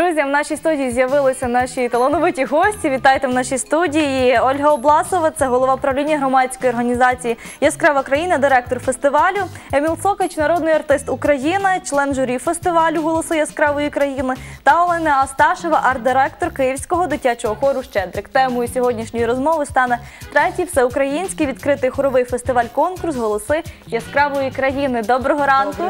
Друзі, в нашій студії з'явилися наші талановиті гості. Вітайте в нашій студії. Ольга Обласова, це голова правління громадської організації Яскрава країна, директор фестивалю. Еміл Цокач, народний артист України, член журі фестивалю Голоси яскравої країни та Олена Асташева, арт-директор Київського дитячого хору Щедрик. Темою сьогоднішньої розмови стане третій всеукраїнський відкритий хоровий фестиваль-конкурс Голоси яскравої країни. Доброго ранку.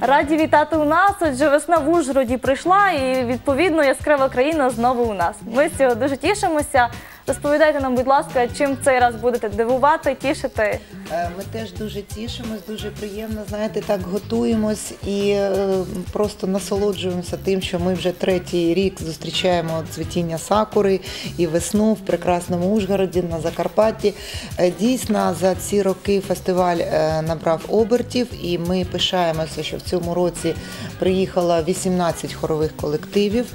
Раді вітати у нас. Отже, весна в Ужгороді прийшла, і відповідно яскрава країна знову у нас. Ми з цього дуже тішимося. Розповідайте нам, будь ласка, чим цей раз будете дивувати, тішити. Е, Ми теж дуже тішимось, дуже приємно. Знаєте, так готуємось і е, просто насолоджуємося тим, що ми вже третій рік зустрічаємо цвітіння сакури і весну в прекрасному Ужгороді на Закарпатті. Е, Дійсно, за ці роки фестиваль набрав обертів, і ми пишаємося, що в цьому році приїхало 18 хорових колективів.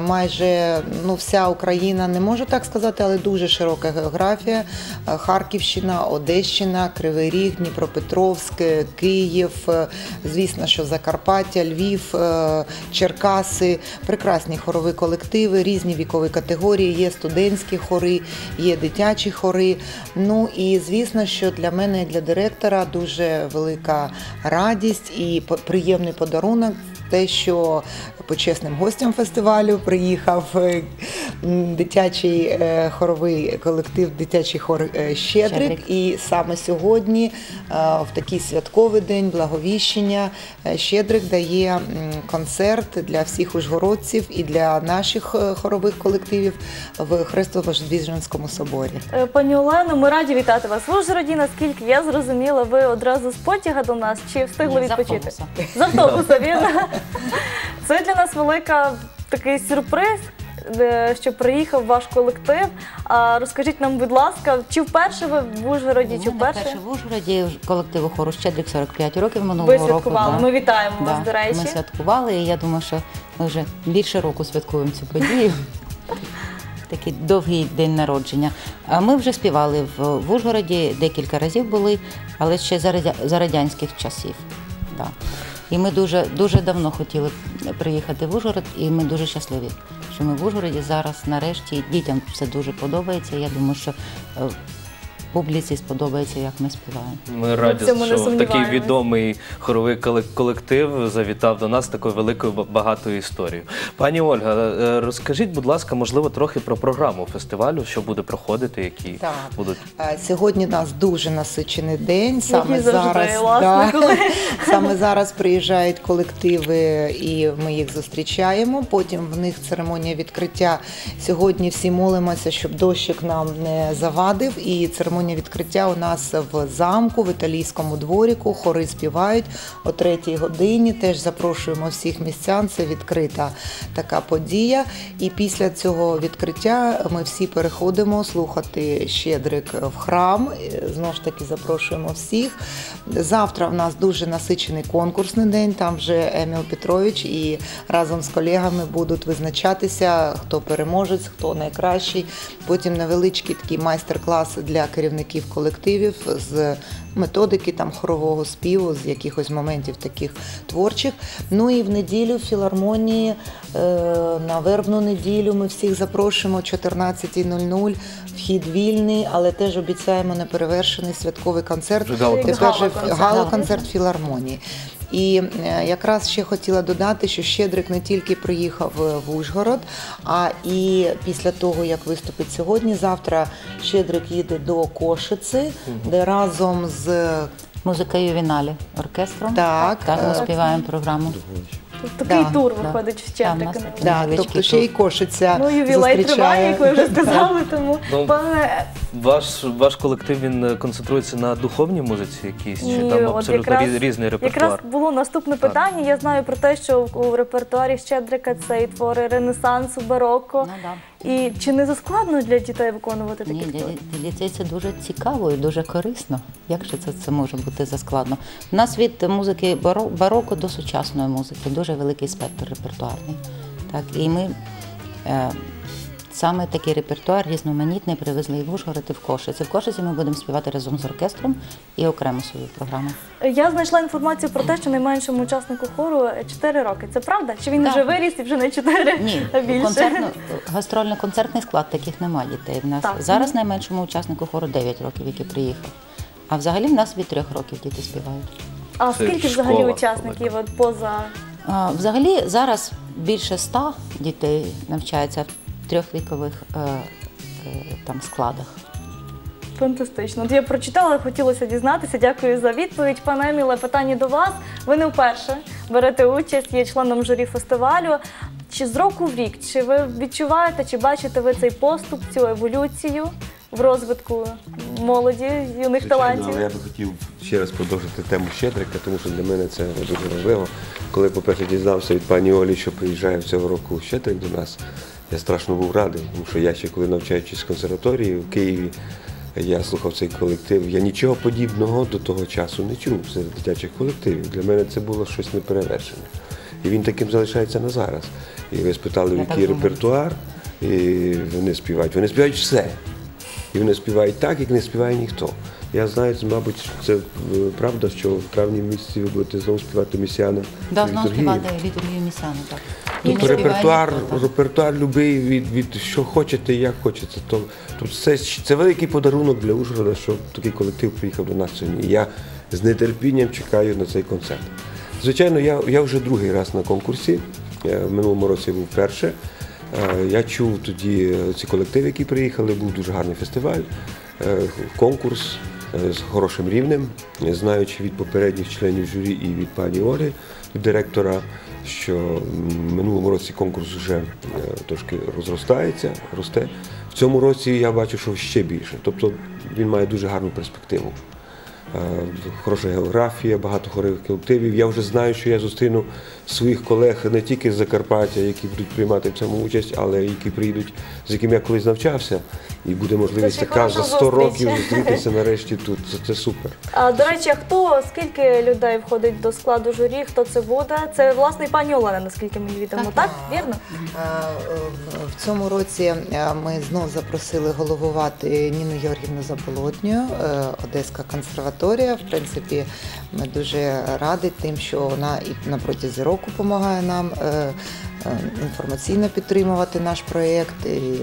Майже ну, вся Україна, не можу так сказати, але дуже широка географія. Харківщина, Одещина, Кривий Ріг, Дніпропетровськ, Київ, е, звісно, що Закарпаття, Львів, е, Черкаси, прекрасні хорові колективи, різні вікові категорії. Є студентські хори, є дитячі хори. Ну і звісно, що для мене, як для директора, дуже велика радість і приємний подарунок. Те, що почесним гостям фестивалю приїхав е, дитячий е, хоровий колектив, дитячий хор е, Щедрик. Щедрик. І саме сьогодні, в такий святковий день благовіщення, Щедрик дає концерт для всіх ужгородців і для наших хорових колективів в Хрестово-Воздвіженському соборі. Е, Пані Олено, ми раді вітати вас в Ужгороді. Наскільки я зрозуміла, ви одразу з потяга до нас чи встигли з відпочити? автобуса. З автобуса, вірно? Це для нас велика такий сюрприз. е, Що приїхав ваш колектив. А розкажіть нам, будь ласка, чи вперше ви в Ужгороді, чи вперше вперше в Ужгороді колективу хору Щедрик 45 років ви минулого року. святкували? да. Ми вітаємо Да, вас, до речі. Ми святкували, і я думаю, що ми вже більше року святкуємо цю подію. Такий довгий день народження. А ми вже співали в, в Ужгороді, декілька разів були, але ще за, радя- за радянських часів. Да. І ми дуже, дуже давно хотіли приїхати в Ужгород, і ми дуже щасливі, що ми в Ужгороді зараз нарешті дітям все дуже подобається. Я думаю, що е, публіці сподобається, як ми співаємо. Ми раді, цьому не що такий сумніваємось. відомий хоровий коле- колектив завітав до нас такою великою ба- багатою історією. Пані Ольга, е, розкажіть, будь ласка, можливо, трохи про програму фестивалю, що буде проходити, які Так. будуть. Е, Сьогодні у нас дуже насичений день. Саме завжди, зараз, власне, саме зараз приїжджають колективи, і ми їх зустрічаємо. Потім в них церемонія відкриття. Сьогодні всі молимося, щоб дощик нам не завадив. І церемонія відкриття у нас в замку, в італійському дворіку. Хори співають о третій годині. Теж запрошуємо всіх містян. Це відкрита така подія. І після цього відкриття ми всі переходимо слухати Щедрик в храм. Е, Знову ж таки запрошуємо всіх. Завтра в нас дуже насичений конкурсний день. Там вже Еміл Петрович і разом з колегами будуть визначатися, хто переможець, хто найкращий. Потім невеличкий такий майстер-клас для керівників колективів з методики там хорового співу, з якихось моментів таких творчих. Ну і в неділю в філармонії е, на вербну неділю ми всіх запрошуємо о 14.00. Вхід вільний, але теж обіцяємо неперевершений святковий концерт. Тепер же Гала-концерт. гала-концерт філармонії. І е, якраз ще хотіла додати, що Щедрик не тільки приїхав е, в Ужгород, а і після того, як виступить сьогодні, завтра Щедрик їде до Кошиці, де разом з Музикою Віналі оркестром. Так, так ми е, співаємо програму. Такий Да, тур да. виходить в Там да, невеличкий тобто ще й. Кошиця Ну, ювілей триває, зустрічає. як ви вже сказали. Тому Ну, пане Ваш ваш колектив він е, концентрується на духовній музиці якійсь, чи Ні, там от абсолютно якраз- різ- різний репертуар? Якраз було наступне питання. Я знаю про те, що у репертуарі Щедрика це і твори Ренесансу, бароко. Ну, да. І чи не заскладно для дітей виконувати такі Ні, для, твори? для дітей це дуже цікаво і дуже корисно. Як же це, це може бути заскладно? У нас від музики баро- бароко до сучасної музики дуже великий спектр репертуарний. Так, і ми е, саме такий репертуар різноманітний привезли і в Ужгород, і в Кошиці. В Кошиці ми будемо співати разом з оркестром і окремо свою програму. Я знайшла інформацію про те, що найменшому учаснику хору 4 роки. Це правда? Чи він Так. вже виріс і вже не 4, Ні, а більше? концертно, гастрольно-концертний склад таких немає дітей. В нас Так. зараз найменшому учаснику хору 9 років, який приїхав. А взагалі в нас від трьох років діти співають. А Це скільки взагалі школа учасників от поза А, Взагалі зараз більше ста дітей навчаються в трьох вікових е, е, там складах. Фантастично. От я прочитала, хотілося дізнатися. Дякую за відповідь. Пане Еміле, питання до вас. Ви не вперше берете участь, є членом журі фестивалю. Чи з року в рік? Чи ви відчуваєте, чи бачите ви цей поступ, цю еволюцію в розвитку молоді, юних Звичайно, талантів? але я би хотів ще раз продовжити тему Щедрика, тому що для мене це дуже важливо. Коли, по-перше, дізнався від пані Олі, що приїжджає цього року Щедрик до нас, я страшно був радий, тому що я ще коли навчаючись в консерваторії в Києві, я слухав цей колектив. Я нічого подібного до того часу не чув серед дитячих колективів. Для мене це було щось неперевершене. І він таким залишається на зараз. І ви спитали, Я який репертуар, і вони співають. Вони співають все. І вони співають так, як не співає ніхто. Я знаю, це, мабуть, це е, правда, що в травні місяці ви будете знову співати місіана. Да, знову співати літургію місяну. Так. І Тобто репертуар, репертуар любий від, від що хочете, як хочете. Тобто це, це великий подарунок для Ужгорода, що такий колектив приїхав до нас сьогодні. І я з нетерпінням чекаю на цей концерт. Звичайно, я, я вже другий раз на конкурсі. Е, В минулому році я був перше. Е, Я чув тоді е, ці колективи, які приїхали, був дуже гарний фестиваль, конкурс з хорошим рівнем, знаючи від попередніх членів журі і від пані Олі, від директора, що в минулому році конкурс вже е, трошки розростається, росте. В цьому році я бачу, що ще більше. Тобто він має дуже гарну перспективу. Е, Хороша географія, багато хорових колективів. Я вже знаю, що я зустріну своїх колег не тільки з Закарпаття, які будуть приймати в цьому участь, але які приїдуть, з якими я колись навчався. І буде можливість ще така хороша за 100 років зустріч. зустрітися нарешті тут. Це, це супер. А, до речі, а хто скільки людей входить до складу журі? Хто це буде? Це власне і пані Олена, наскільки мені відомо. Так, Так. вірно? А, в- В цьому році е, ми знов запросили головувати Ніну Георгівну Заболотню, е, Одеська консерваторія. В принципі, ми дуже раді тим, що вона і на протязі року допомагає нам е, е, інформаційно підтримувати наш проєкт. І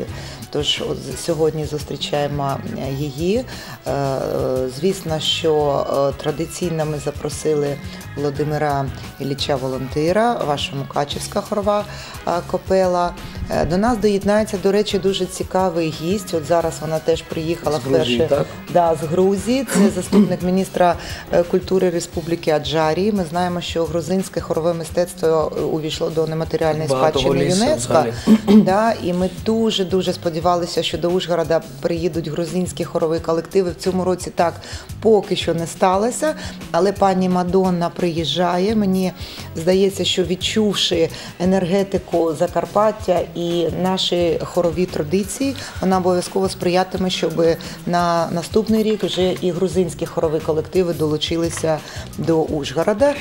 Тож от сьогодні зустрічаємо е, її. Е, е, Звісно, що е, традиційно ми запросили Володимира Ілліча Волонтира, ваша Мукачівська хорова е, копела. Е, До нас доєднається, до речі, дуже цікавий гість. От зараз вона теж приїхала З Грузії, вперше так? да, з Грузії. Це заступник міністра е, культури Республіки Аджарії. Ми знаємо, що грузинське хорове мистецтво е, увійшло до нематеріальної Багато спадщини ЮНЕСКо. Да, і ми дуже дуже сподівалися, що до Ужгорода приїдуть грузинські хорові колективи. В цьому році так поки що не сталося. Але пані Мадонна приїжджає. Мені здається, що відчувши енергетику Закарпаття і наші хорові традиції, вона обов'язково сприятиме, щоб на наступний рік вже і грузинські хорові колективи долучилися до Ужгорода.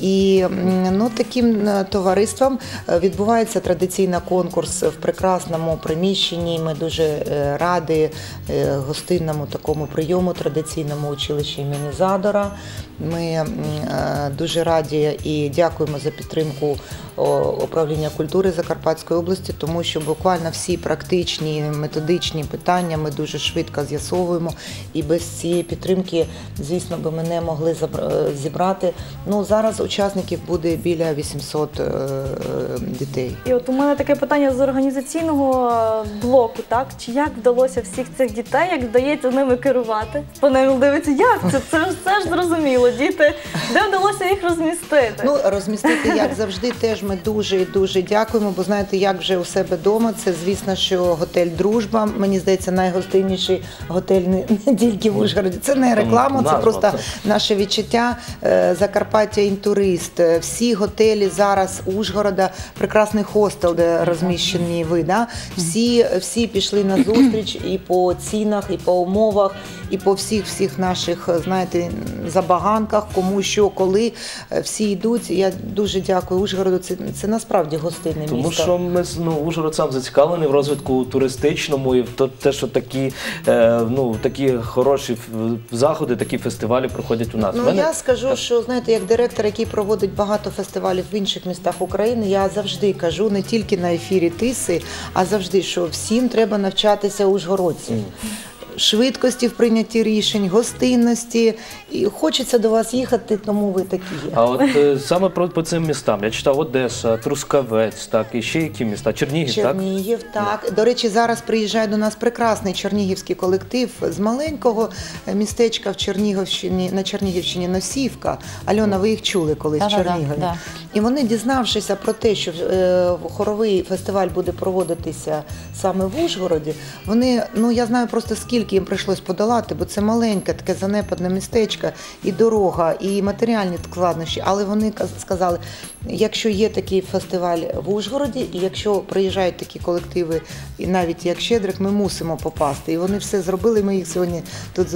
І ну, таким е, товариством е, відбувається традиційний конкурс в прекрасному приміщенні. Ми дуже е, раді е, гостинному такому прийому традиційному училищі імені Задора. Ми е, дуже раді і дякуємо за підтримку управління культури Закарпатської області, тому що буквально всі практичні методичні питання ми дуже швидко з'ясовуємо. І без цієї підтримки, звісно, би ми не могли зібрати. Ну зараз учасників буде біля 800 е, дітей. І от у мене таке питання з організаційного е, блоку, так? Чи як вдалося всіх цих дітей, як вдається ними керувати? Пане Еміл дивиться, як це? Це ж це ж зрозуміло. Діти, де вдалося їх розмістити? Ну розмістити, як завжди, теж ми дуже і дуже дякуємо. Бо знаєте, як вже у себе вдома, це звісно, що готель Дружба. Мені здається, найгостинніший готель не, не тільки в Ужгороді. Це не реклама, це просто наше відчуття. Е, Закарпаття інтурист. Е, Всі готелі зараз Ужгорода, прекрасний хостел, де розміщені ви. Да? Всі, всі пішли на зустріч і по цінах, і по умовах, і по всіх всіх наших, знаєте, забаганках, кому що, коли всі йдуть. Я дуже дякую Ужгороду. Це, це насправді гостинне Тому що ми ну, Ужгород сам зацікавлений в розвитку туристичному і в то- те, що такі, е, ну, такі хороші заходи, такі фестивалі проходять у нас. Ну мене- я скажу, що знаєте, як директор, який проводить багато фестивалів в інших містах України, я завжди кажу не тільки на ефірі Тиси, а завжди, що всім треба навчатися ужгородців. Швидкості в прийнятті рішень, гостинності. І хочеться до вас їхати, тому ви такі є. А от е, саме про по цим містам я читав Одеса, Трускавець, так і ще які міста? Чернігів, так? Чернігів, так. До речі, зараз приїжджає до нас прекрасний чернігівський колектив з маленького містечка в Чернігівщині на Чернігівщині Носівка. Альона, ви їх чули колись в Да-да-да, Чернігові. да. І вони, дізнавшися про те, що е, хоровий фестиваль буде проводитися саме в Ужгороді, вони, ну я знаю просто скільки їм прийшлось подолати, бо це маленьке, таке занепадне містечко, і дорога, і матеріальні складнощі. Але вони сказали, якщо є такий фестиваль в Ужгороді, і якщо приїжджають такі колективи, і навіть як Щедрик, ми мусимо попасти. І вони все зробили. Ми їх сьогодні тут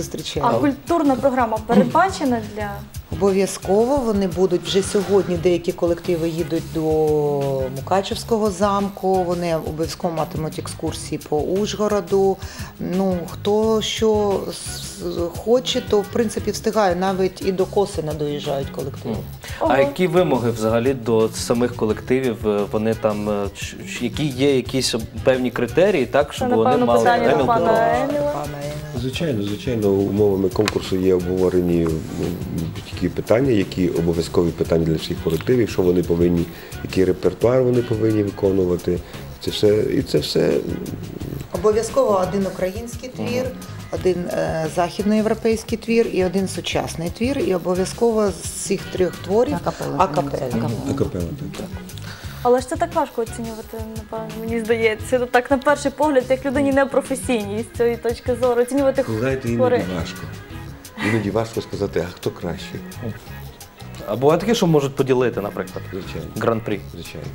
А культурна програма передбачена для Обов'язково вони будуть вже сьогодні. Деякі колективи їдуть до Мукачевського замку. Вони обов'язково матимуть екскурсії по Ужгороду. Ну хто що хоче, то в принципі встигає. Навіть і до Косина доїжджають колективи. А які вимоги взагалі до самих колективів? Е, Вони там е, ч- ч- які є якісь певні критерії, так щоб Це, вони напевно, мали питання до Еміл пана Павлович. Еміла. Еміла. Звичайно, звичайно, умовами конкурсу є обговорені ну, такі питання, які обов'язкові питання для всіх колективів, що вони повинні, який репертуар вони повинні виконувати. Це все і це все Обов'язково один український твір, один е, західноєвропейський твір і один сучасний твір. І обов'язково з цих трьох творів Акапелла. акапелла. акапела. Так. Але ж це так важко оцінювати, напевно, мені здається. Ну, Так, на перший погляд, як людині непрофесійній з цієї точки зору, оцінювати Ви Знаєте, твори. іноді важко. Іноді важко сказати, а хто краще. А буває таке, що можуть поділити, наприклад, Звичайно. гран-прі. Звичайно.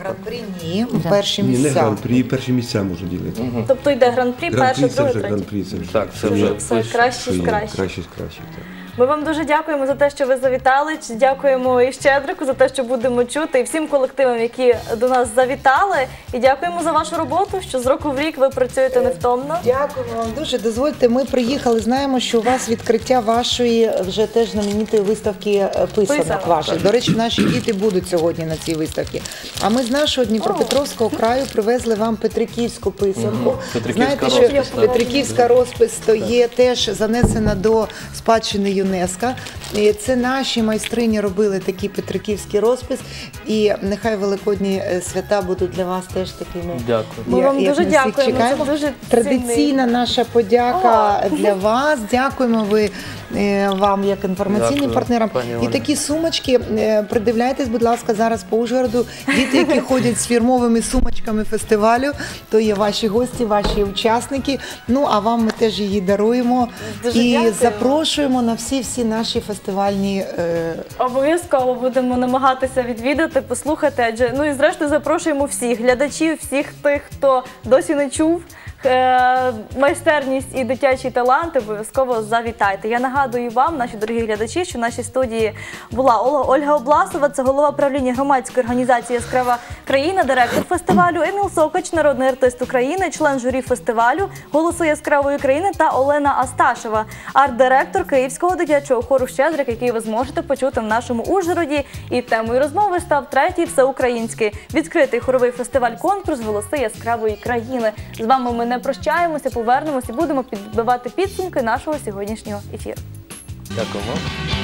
Гран-прі ні, перші Ні, не місця. гран-прі, перші місця можна ділити. Тобто йде гран-прі, перше, Гран-прі це друге, вже третє. гран-прі, це вже Так, це це вже Все краще з є краще. краще з кращих. Так. Ми вам дуже дякуємо за те, що ви завітали. Дякуємо і Щедрику за те, що будемо чути, і всім колективам, які до нас завітали. І дякуємо за вашу роботу, що з року в рік ви працюєте невтомно. Дякуємо вам дуже. Дозвольте, ми приїхали. Знаємо, що у вас відкриття вашої вже теж знаменитої виставки е, писанок Писанок. ваших. До речі, наші діти будуть сьогодні на цій виставці. А ми з нашого Дніпропетровського краю привезли вам Петриківську писанку. Петриківська Знаєте, що розпис, так. Петриківська розпис то є теж занесена до спадщини ЮНЕСКО. І це наші майстрині робили такий Петриківський розпис. І нехай великодні е, свята будуть для вас теж такими. Дякую. Ми вам дуже дякуємо. Це чекаємо. дуже Традиційна наша подяка для вас. Дякуємо ви е, вам як інформаційним Дякую, партнерам. І такі сумочки. е, Придивляйтесь, будь ласка, зараз по Ужгороду. Діти, які ходять з фірмовими сумочками фестивалю, то є ваші гості, ваші учасники. Ну а вам ми теж її даруємо Дуже і дякую. запрошуємо на всі всі наші фестивальні. е, Обов'язково будемо намагатися відвідати, послухати. Адже ну і зрештою запрошуємо всіх глядачів, всіх тих, хто досі не чув. Е, Майстерність і дитячі таланти обов'язково завітайте. Я нагадую вам, наші дорогі глядачі, що в нашій студії була Ола- Ольга Обласова, це голова правління громадської організації Яскрава країна, директор фестивалю, Еміл Сокач, народний артист України, член журі фестивалю, голоси яскравої країни та Олена Асташева, арт-директор Київського дитячого хору Щедрик, який ви зможете почути в нашому Ужгороді. І темою розмови став третій всеукраїнський відкритий хоровий фестиваль конкурс Голоси яскравої країни. З вами ми не прощаємося, повернемося і будемо підбивати підсумки нашого сьогоднішнього ефіру. Дякую вам.